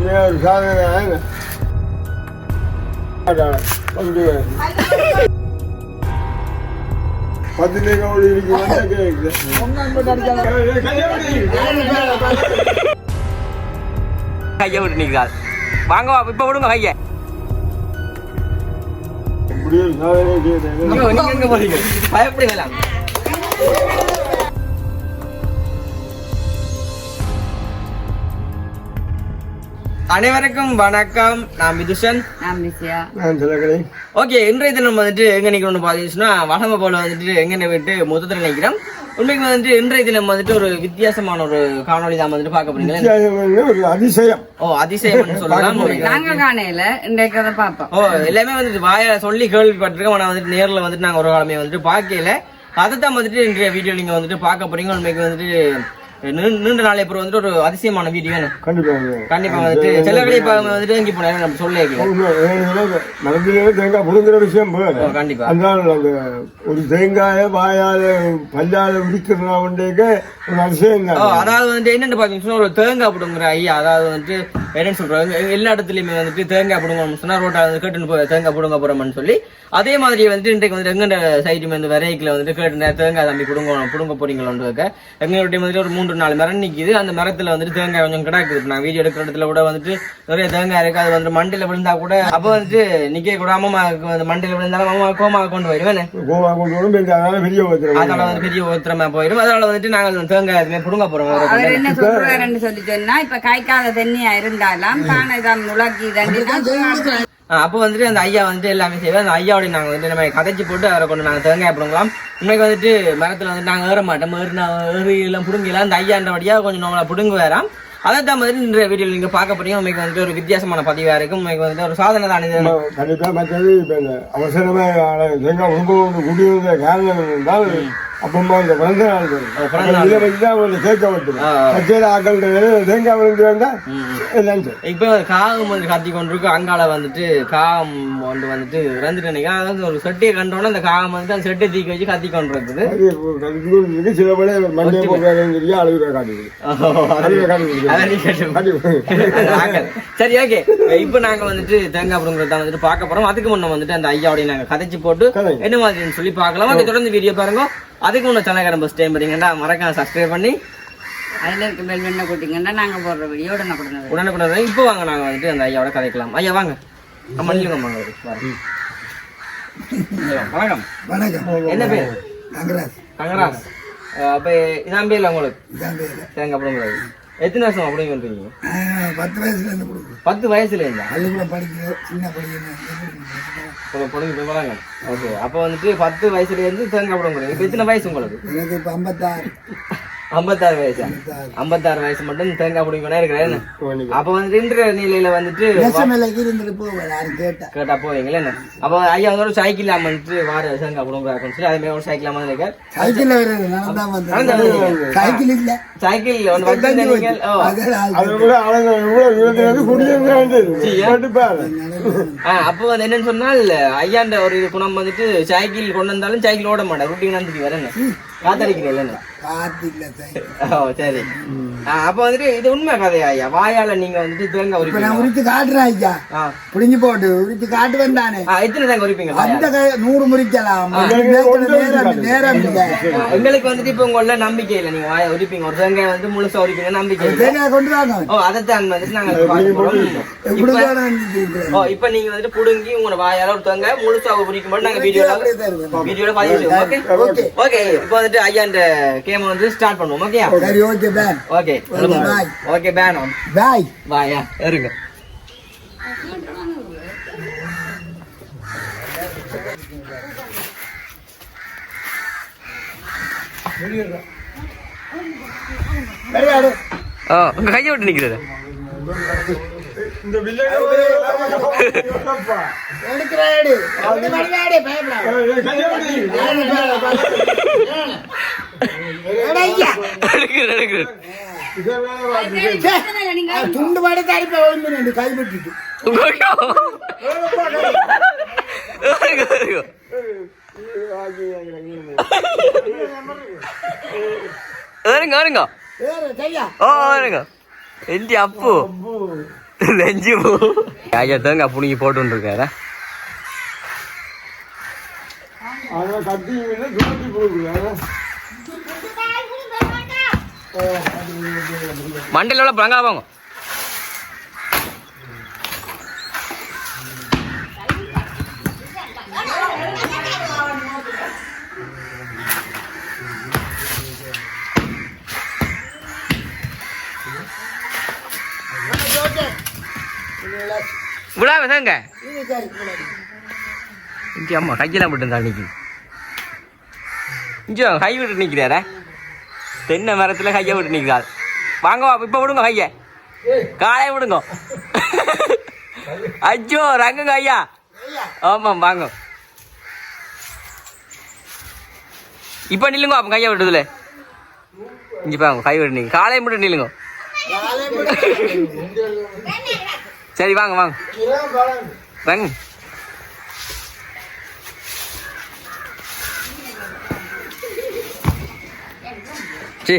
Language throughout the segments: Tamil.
உண்மையா ஒரு சாதனை ஆயின. அதான், வந்து பதினேழு கோடி இருக்கு வந்தா கேக்குது. கையை விட்டு வாங்க வா, விடுங்க கையை அனைவருக்கும் வணக்கம். நான் மிதுஷன் ஓகே இன்றைய தினம் வந்துட்டு எங்க நிக்கிறோம்னு பாத்தீங்கன்னா வடம போல வந்துட்டு எங்க விட்டு மொத்தத்தில் நிக்கிறோம். உண்மைக்கு வந்துட்டு இன்றைய தினம் வந்துட்டு ஒரு வித்தியாசமான ஒரு காணொளி தான் வந்துட்டு பார்க்க போறீங்களா? அதிசயம். ஓ அதிசயம் சொல்லலாம். நாங்க காணையில இன்றைக்கு அதை பார்ப்போம். ஓ எல்லாமே வந்துட்டு வாயால சொல்லி கேள்விப்பட்டிருக்கோம். ஆனா வந்துட்டு நேர்ல வந்துட்டு நாங்க ஒரு காலமே வந்துட்டு பார்க்கல. அதைத்தான் வந்துட்டு இன்றைய வீடியோ நீங்க வந்துட்டு பார்க்க போறீங்க. உண்மைக்கு வந்துட்டு நீண்ட நாளை அப்புறம் வந்துட்டு ஒரு அதிசயமான வீடியோ கண்டிப்பாக கண்டிப்பா வந்துட்டு செல்லக்கடை இப்ப வந்துட்டு இங்கே போனாங்க நம்ம சொல்ல மனதிலே தேங்காய் புடுங்குற விஷயம் வேறு கண்டிப்பா. அதனால அந்த ஒரு தேங்காயை வாயால பல்லால உடிக்கிறனாவுண்டேக்க ஒரு அதிசயம் தான். அதாவது வந்துட்டு என்னன்னு பாத்தீங்கன்னா ஒரு தேங்காய் பிடுங்குற ஐயா அதாவது வந்துட்டு என்னன்னு சொல்றாங்க எல்லா இடத்துலயுமே வந்துட்டு தேங்காய் பிடுங்கணும்னு சொன்னா ரோட்டா வந்து கேட்டுன்னு போய் தேங்காய் பிடுங்க போறோம்னு சொல்லி அதே மாதிரி வந்துட்டு இன்றைக்கு வந்து எங்க சைடு வந்து வெரைக்கில வந்து கேட்டு தேங்காய் தம்பி பிடுங்க பிடுங்க போறீங்களோன்னு எங்களுடைய மாதிரி ஒரு மூன்று நாலு மரம் நிக்குது. அந்த மரத்துல வந்துட்டு தேங்காய் கொஞ்சம் கிடக்குது இப்ப நான் வீடியோ எடுக்கிற இடத்துல கூட வந்துட்டு நிறைய தேங்காய் இருக்கு. அது வந்து மண்டில விழுந்தா கூட அப்ப வந்துட்டு நிக்க கூட அம்மா வந்து மண்டில விழுந்தாலும் அம்மா கோமா கொண்டு போயிருவேன் கோவா கொண்டு வரும். பெரிய அதனால பெரிய அதனால வந்து பெரிய ஒருத்தரமா போயிடும் அதனால வந்துட்டு நாங்கள் தேங்காய் எதுவுமே பிடுங்க அவர் என்ன சொல்றாருன்னு சொல்லி சொன்னா இப்ப காய்க்காத தண்ணியா இருந்தாலும் பானை தான் முளக்கி தண்ணி அப்போ வந்துட்டு அந்த ஐயா வந்துட்டு எல்லாமே செய்வோம் அந்த ஐயாவோடய நாங்கள் வந்துட்டு நம்ம கதைச்சி போட்டு அவரை கொண்டு நாங்கள் தேங்காய் பிடுங்கலாம் இன்னைக்கு வந்துட்டு மரத்தில் வந்து நாங்கள் ஏற மாட்டோம். ஏறினா ஏறி எல்லாம் பிடுங்கலாம் அந்த ஐயான்ற வழியாக கொஞ்சம் நம்மளை பிடுங்க வேறாம் அதை தான் மாதிரி இன்றைய வீடியோவில் நீங்கள் பார்க்க போறீங்க. உங்களுக்கு வந்துட்டு ஒரு வித்தியாசமான பதிவாக இருக்கும். உங்களுக்கு வந்துட்டு ஒரு சாதனை தான் இது. கண்டிப்பா மற்றது இப்ப இந்த அவசரமா ஆள தேங்காய் உங்க குடியிருந்த காரணம் என்றால் அப்பமா இந்த பிறந்த நாள் வரும். பிறந்த நாள். இதை வச்சு தான் அவங்க கேட்க வைக்கணும் ஆ. கச்சேரி ஆக்கள் தேங்காய் விழுந்து வந்தா எல்லாம் சரி இப்போ காகம் வந்து கத்தி கொண்டிருக்கு. அங்கால வந்துட்டு காகம் வந்து வந்துட்டு இறந்துட்டு நினைக்கிறேன் அதாவது ஒரு செட்டியை கண்டோன்னே அந்த காகம் வந்து அந்த செட்டை தூக்கி வச்சு கத்தி கொண்டு இருக்குது அது கடிச்சு இருக்கு. சில வேளை மண்டே சொல்லி அழுகுற காட்டுது அழுகுற காட்டுது சரி ஓகே இப்போ நாங்க வந்துட்டு தேங்காய் புடுங்கிறத வந்துட்டு பார்க்க போறோம். அதுக்கு முன்ன வந்துட்டு அந்த ஐயாவோட நாங்க கதைச்சு போட்டு. என்ன மாதிரின்னு சொல்லி பார்க்கலாம். ஓகே தொடர்ந்து வீடியோ பாருங்க. அதுக்கு முன்ன சேனல் பஸ் டைம் பாத்தீங்கன்னா மறக்காம சப்ஸ்கிரைப் பண்ணி அதுல இருக்க பெல் வெண்ண கூட்டிங்கன்னா நாங்க போடுற வீடியோ உடனே கொடுங்க உடனுக்குடன் இப்போ வாங்க நாங்க வந்துட்டு அந்த ஐயாவோட கதைக்கலாம். ஐயா வாங்க. ஐயா, வணக்கம். வணக்கம். என்ன பேர்? தங்கராஜ் தங்கராஜ் அப்ப இதான் பேர்ல உங்களுக்கு? பேரு. தேங்காய் புடுங்குறது எத்தனை வருஷம் அப்படிங்க பண்றீங்க? நான் பத்து வயசுல இருந்து கொடுக்குறேன் பத்து வயசுல இருந்தா? பள்ளிக்கூட படிக்கிற சின்ன பொடுங்க போய் வராங்க. ஓகே அப்போ வந்துட்டு பத்து வயசுல இருந்து தேங்காய் புடுங்குறீங்க இப்போ எத்தனை வயசு உங்களுக்கு? எனக்கு இப்ப ஐம்பத்தாறு. ஐம்பத்தாறு வயசா. ஐம்பத்தாறு. வயசு மட்டும் தேங்காய் பிடிக்கணும் இருக்கிறேன் அப்ப வந்துட்டு இன்ற நிலையில வந்துட்டு கேட்டா. போவீங்களே என்ன? அப்ப ஐயா வந்து ஒரு சைக்கிள் வந்துட்டு வார தேங்காய் பிடுங்குறாருன்னு சொல்லி அதே மாதிரி ஒரு சைக்கிள் அமர்ந்து வந்தீங்க. சைக்கிள் இல்ல. சைக்கிள் வந்து அப்போ வந்து என்னன்னு சொன்னால் ஐயாண்ட ஒரு இது குணம் வந்துட்டு சைக்கிள் கொண்டு வந்தாலும் சைக்கிள் ஓட மாட்டேன் ருட்டி வந்துட்டு வரேன் காத்தடிக்கிறேன் என்ன பார்த்து இல்ல ஓ சரி. ஆ, அப்ப வந்துட்டு இது உண்மை கதையா ஐயா? வாயால நீங்க வந்துட்டு தேங்காய் இப்ப நான் உரிப்பீங்க உரிச்சு காட்டுறேன் ஐயா. ஆ. புடிஞ்சு போட்டு உரிச்சு காட்டுவேன் தானே. ஆ, எத்தனை தேங்காய் உரிப்பீங்க அந்த நூறு முறிக்கலாம். நேரம் எங்களுக்கு வந்துட்டு இப்ப உங்கள நம்பிக்கை இல்ல. நீங்க வாய உரிப்பீங்க. ஒரு தேங்காய் வந்து முழுசா உரிப்பீங்க நம்பிக்கை இல்ல. தேங்காய் கொண்டு வாங்க. ஓ அதைத்தான் வந்துட்டு நாங்க ஓ இப்ப நீங்க வந்துட்டு புடுங்கி உங்களோட வாயால ஒரு தேங்காய் முழுசா உரிக்கும் போது நாங்க வீடியோல வீடியோல பதிவு ஓகே. ஓகே. ஓகே இப்போ வந்துட்டு ஐயா இந்த கேம் வந்து ஸ்டார்ட் பண்ணுவோம். ஓகே சரி okay fan okay. Okay fan பாய் வாயா இருங்க கையை விட்டு நிக்கிறது இந்த வில்லேஜ் துண்டு பாடு கைவிட்டுட்டு இருங்க இருங்க வேற கையா ஓ இருங்க எஞ்சி அப்பு நெஞ்சு பூ ஐயா புடுங்கி போட்டு இருக்காரா கட்டி மண்டையில் எவ்வளோ பழங்கா வாங்க விடாம தாங்க இங்கே அம்மா கையெல்லாம் விட்டு அன்னைக்கு. இங்கே கை விட்டு நிற்கிறாரே தென்னை மரத்தில் கையை விட்டு நிற்கிறாள் வாங்க வா இப்போ விடுங்க கையை. காலையை விடுங்க. அச்சோ ரங்குங்க ஐயா. ஆமாம் வாங்க. இப்போ நில்லுங்க அப்போ கையை விட்டுதுல இங்கே பாருங்க கை விட்டு நீங்க காலையை மட்டும் நில்லுங்க. சரி வாங்க வாங்க. வாங்க. சி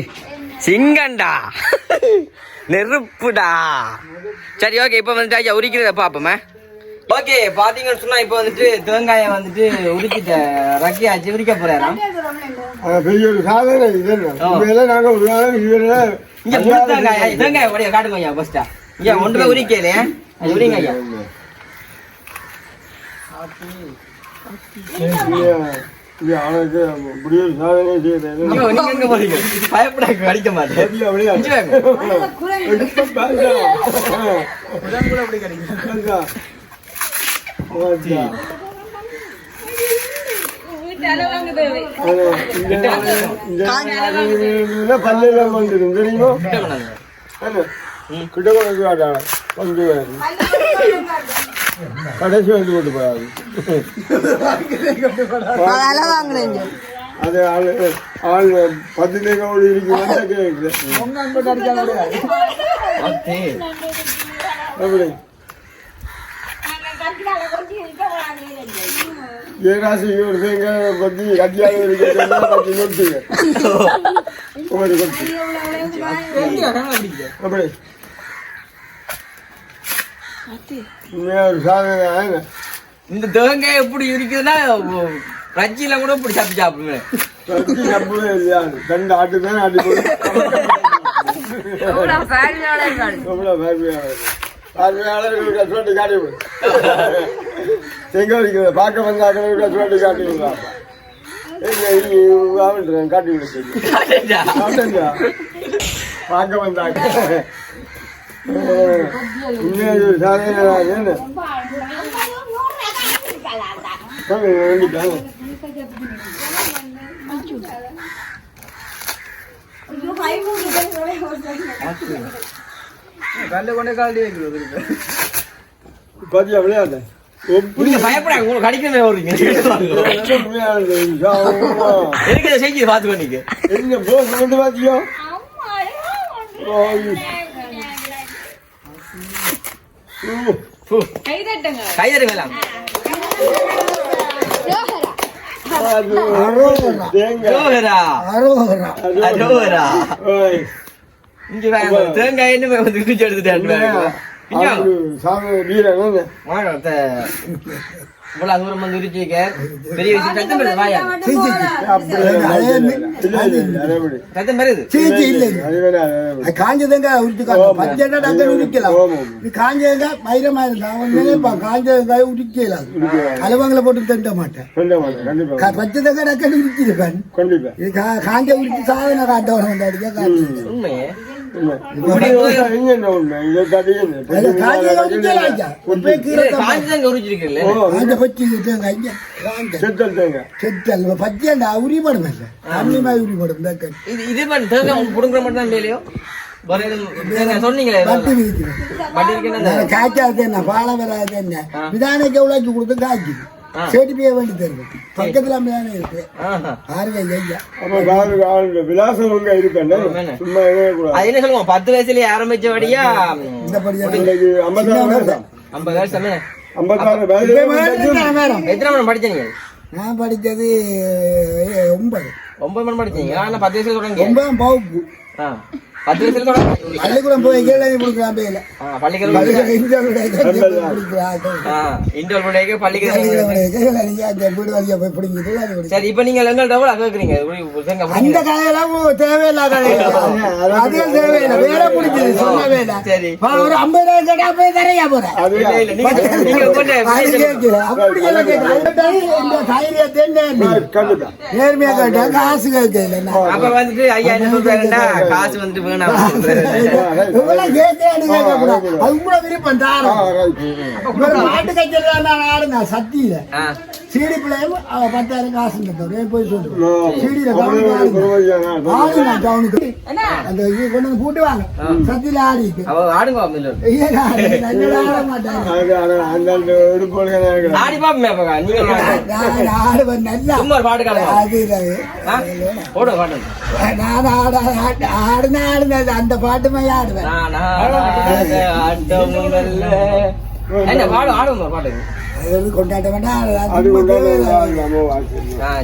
சிங்கண்டா. நெருப்புடா. சரி ஓகே இப்போ வந்துட்டு ஐயா உரிக்கிறத பார்ப்போமே ஓகே பாத்தீங்கன்னு சொன்னா இப்போ வந்துட்டு தேங்காயை வந்துட்டு உரிக்கிட்ட ரக்கியாச்சு உரிக்க போறாராம். பெரிய ஒரு சாதனை இது. இதெல்லாம் நாங்க ஒரு நாள் இதெல்லாம் இங்க முழு தேங்காய் தேங்காய் உடைய காட்டுங்க ஐயா ஃபர்ஸ்டா இங்க ஒன்று போய் உரிக்கல அது உரிங்க ஐயா பயப்படாக்க அடிக்க மாட்டேன். வந்துடும் தெரியுமா? கிட்ட கொண்டு வராது கடைசி வந்து கொண்டு போகாது அது ஆள் ஆள் பத்து நேரம் இருக்கு வந்தா ஏராசி ஒரு தேங்க பத்தி கட்டியாக இருக்கிறதா பத்தி அப்படி உண்மையா ஒரு சாதனை ஆகுங்க. இந்த தேங்காய் எப்படி இருக்குதுன்னா ரஜில கூட இப்படி சாப்பிட்டு சாப்பிடுவேன். எங்க இருக்கிற பார்க்க வந்தாக்களுக்கு சுவட்டி காட்டி விடுறாப்பா காட்டி விடு சொல்லி. காட்டுங்க. பார்க்க வந்தாங்க தான். என்ன சொல்லுங்க, வேண்டிட்டாங்க. பாத்தியா விளையாட பயப்படாங்க உங்களுக்கு கடிக்கவே வருவீங்க எனக்கு செஞ்சு பாத்துக்கோ நீங்க என்ன போஸ் கொண்டு பாத்தியோ வாங்க தேங்காய். வந்து கிழிச்சு எடுத்துட்டேன். இவ்வளவு தூரம் வந்து உரிச்சிக்க பெரிய விஷயம் சத்தம் பெருது வாயா. சத்தம் பெருது காஞ்சதங்க உரிச்சுக்காங்க. பச்சை டங்க உரிக்கலாம். காஞ்சதங்க மயிரமா இருந்தா அவன் நினைப்பான் காஞ்சதங்காய உரிக்கலாம் அளவங்களை போட்டு தண்ட மாட்டேன். உரிச்சிருப்பேன் காஞ்ச உரிச்சு சாதனை காட்டவன் உண்மையே? காய்ச்சாது என்ன? பாலை வராது என்ன? விதானைக்கு எவ்வளோக்கு கொடுத்து காய்க்குது. ஆ. செடி போய் வேண்டி தருது பக்கத்துல மிதானம் இருக்கு. ஆஹா. பாருங்க ஐயா. விலாசம் இருப்பேன் ஆமாண்ணே. சும்மா கூடாது அது என்ன சொல்லுவோம்? பத்து வயசுலயே ஆரம்பிச்சபடியா? இந்த படியா? ஐம்பது வருஷம். எத்தனை மணி படிச்சீங்க நான் படிச்சது ஏ, ஒன்பது. ஒன்பது மணி படிச்சீங்க நான் பத்து வயசுல தொடங்கி ஒன்பதாம் பவுப்பு ஆ. பத்து வயசுல தொடங்க பள்ளிக்கூடம் போய் கேள்வி பேல பள்ளிக்கூடம் பள்ளிக்கூடம் பிடிங்கிட்டு. சரி இப்ப நீங்க தேங்காய் அந்த. கதையெல்லாம் தேவையில்லாத தேவையில்லை. வேலை பிடிச்சது சொன்ன வேலை. சரி. வா, ஒரு ஐம்பது ரூபாய் கேட்டா போய் தரையா போறேன் நேர்மையா கேட்டா காசு கேட்கல அப்ப வந்துட்டு ஐயா என்ன சொல்றாருன்னா காசு வந்துட்டு அது இவ்வளவு விருப்பம் தாரம். ஆ, right. ம், ம். இவர் பாட்டு கச்சேரிலாம் நான் ஆடுனேன் சத்தியில சிடி பிள்ளையும் பத்தாயிரம் காசு தந்தவர் போய் சொல்லுவோம் சிடியில அப்படியே ஒரு குருவையா, ஆடுனா டவுனுக்கு. அந்த இது கொண்டு வந்து கூட்டு வாங்க சத்தியில ஆடிட்டு. அவ ஆடுங்க ஆடு? மாட்டாங்க. ஆடி நீங்க ஆடுங்க. ஆடுவேன் நல்லா. ஒரு பாட்டு காணுங்க அது இல்லை. போடு பாட்டு. நான் ஆட ஆட- ஆடுனா ஆடுனது அந்த பாட்டுமே ஆடுவேன். நானா ஆடுங்க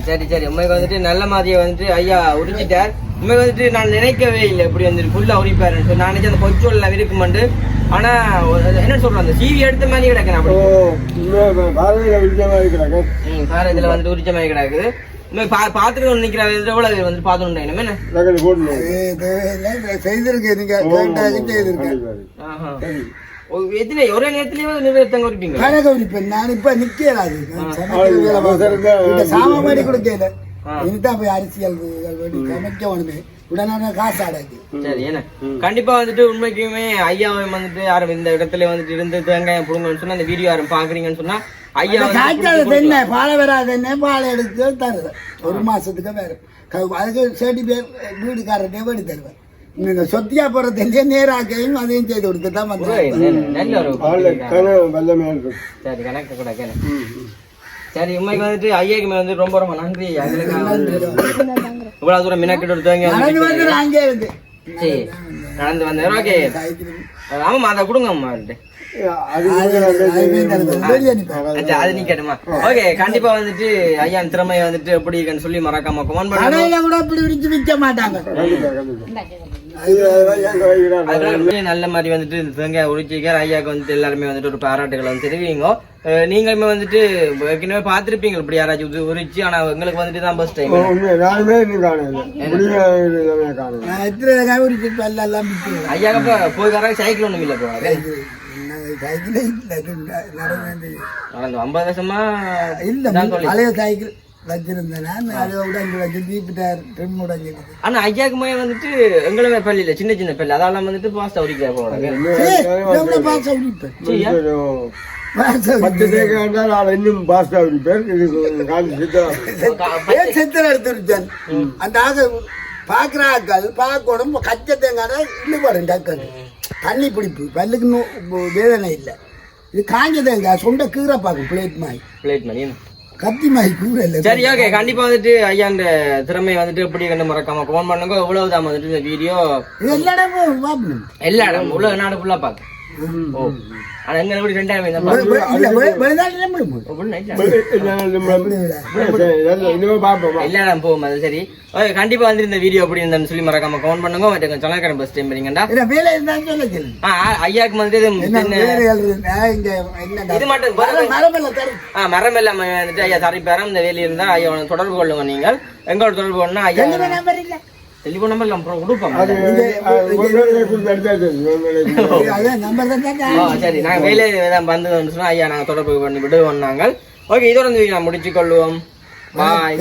சரி சரி. உண்மைக்கு வந்துட்டு நல்ல மாதிரியை வந்துட்டு ஐயா உரிச்சிட்டார். உண்மைக்கு வந்துட்டு நான் நினைக்கவே இல்லை இப்படி வந்துட்டு ஃபுல்லா உரிப்பாருன்னு சொல்லி நான் நினைச்ச அந்த பொச்சோல்ல இருக்குமெண்டு ஆனா என்ன சொல்றேன் அந்த சீவி எடுத்த மாதிரி அப்படி. இன்னும் பாரதியில விஜயமா இருக்கிறாங்க ம் பாரு இதுல வந்துட்டு உரிச்ச மாதிரி கிடக்குது உண்மை பாத்துட்டு நிக்கிற எவ்வளவு வந்துட்டு பாத்துட்டு என்ன? செய்திருக்கேன் நீங்க? செய்திருக்கேன் எத்தனை ஒரே நேரத்திலேயே நிறைவேற்றங்க உரிப்பீங்க கனகௌரி பெண் நான் இப்ப நிக்கலாது சாமமாடி கொடுக்கல. ஆ. இனிதான் போய் அரசியல் சமைக்க ஒண்ணுமே உடனே காசு ஆடாது சரி என்ன? கண்டிப்பா வந்துட்டு உண்மைக்குமே ஐயாவை வந்துட்டு யாரும் இந்த இடத்துல வந்துட்டு இருந்து தேங்காயம் புடுங்கன்னு சொன்னா அந்த வீடியோ யாரும் பாக்குறீங்கன்னு சொன்னா ஐயா வந்து காய்ச்சாத தென்னை பாலை வராத தென்னை பாலை எடுத்து தருவேன் ஒரு மாசத்துக்கு வேற. அதுக்கு செடி பேர் வீடுக்காரர்கிட்டே வேடி தருவேன் நீங்க சொத்தியா போற நேராக்கையும் அதையும் செய்து கொடுத்து தான் ஒரு வந்தேன் நல்ல ஒரு ஆளு கனவு வல்லமையா இருக்கு சரி கணக்கு கூட கேளு. சரி உண்மைக்கு வந்துட்டு ஐயாக்கு வந்து ரொம்ப ரொம்ப நன்றி. இவ்வளவு தூரம் மினக்கிட்டு ஒரு தேங்காய் நடந்து சரி வந்தேன் ஓகே. ஆமாம்மா அதை கொடுங்க அம்மா கண்டிப்பா வந்துட்டு ஐயா திறமை வந்துட்டு எப்படி இருக்குன்னு சொல்லி மறக்காம கமெண்ட் பண்ணுங்க கூட இப்படி விரிச்சு விற்க மாட்டாங்க. நல்ல மாதிரி வந்துட்டு தேங்காய் உரிச்சிக்கார் ஐயாக்கு வந்துட்டு எல்லாருமே வந்துட்டு ஒரு பாராட்டுகளை வந்து தெரிவிங்க. நீங்களுமே வந்துட்டு ஏற்கனவே பார்த்திருப்பீங்க இப்படி யாராச்சும் உரி- உரிச்சு ஆனா எங்களுக்கு வந்துட்டு தான் ஃபர்ஸ்ட் டைம் உண்மை நானுமே இன்னும் காணல முடிய காணல நான் எத்தனை காய் விரிச்சு எல்லாம் எல்லாம் விற்கிறேன் ஐயாக்கு போய் வர சைக்கிள் ஒண்ணும் இல்ல போவாரு சைக்கிளே இல்லை நடந்து நடந்து ஐம்பது வருஷமா இல்ல. பழைய சைக்கிள் வச்சிருந்தேன் நான். அதை உடஞ்சு வச்சு தீப்பிட்டார் ட்ரிம் உடஞ்சிருக்கு ஆனா ஐயாக்கு போய் வந்துட்டு எங்களுமே பள்ளி இல்ல சின்ன சின்ன பள்ளி. அதெல்லாம் வந்துட்டு போறாங்க எவ்வளோ பாச உரிப்பேன் பாச பத்து தேக்க வேண்டாம் நான் இன்னும் பாஸ்டா இருப்பேன் இது காஞ்சி சித்தா. ஏன் செத்தல் எடுத்துருச்சேன் அந்த ஆக பார்க்குறாக்கள் பார்க்கணும் கச்ச தேங்காய் இழுபடும் டக்குன்னு தண்ணி பிடிப்பு பல்லுக்கு வேதனை இல்லை. இது காஞ்ச தேங்காய் சொந்த கீரை பார்க்கும் பிளேட் மாதிரி. பிளேட் மணி கத்தி மாதிரி கூரை இல்லை. சரி ஓகே கண்டிப்பா வந்துட்டு ஐயா திறமை வந்துட்டு எப்படி கண்டு மறக்காம கமெண்ட் பண்ணுங்க. இவ்வளவு தான் வந்துட்டு இந்த வீடியோ இது எல்லா இடமும் எல்லா இடம் உலக நாடு ஃபுல்லா பாக்க ஓ ஆனா எங்க எப்படி ரெண்டாயிரம் போகும் அது சரி ஓகே கண்டிப்பா வந்து இந்த வீடியோ எப்படி இருந்ததுன்னு சொல்லி மறக்காம கமெண்ட் பண்ணுங்க மற்ற பஸ் டைம் பண்ணீங்கடா வேலை இருந்தாலும் சொல்ல ஐயாக்கு வந்துட்டு இது மட்டும் மரம் இல்லாம வந்துட்டு ஐயா தரிப்பாரம் இந்த வேலி இருந்தா ஐயா தொடர்பு கொள்ளுங்க நீங்கள் எங்களோட தொடர்பு கொள்ளணும் ஐயா டெலிஃபோன் நம்பர் அப்புறம் கொடுப்போம் சரி நாங்க வேலை தான் வந்து சொன்னா ஐயா நாங்க தொடர்பு பண்ணி விடுவோம் நாங்கள். ஓகே இதோட நான் முடிச்சு கொள்வோம் பாய்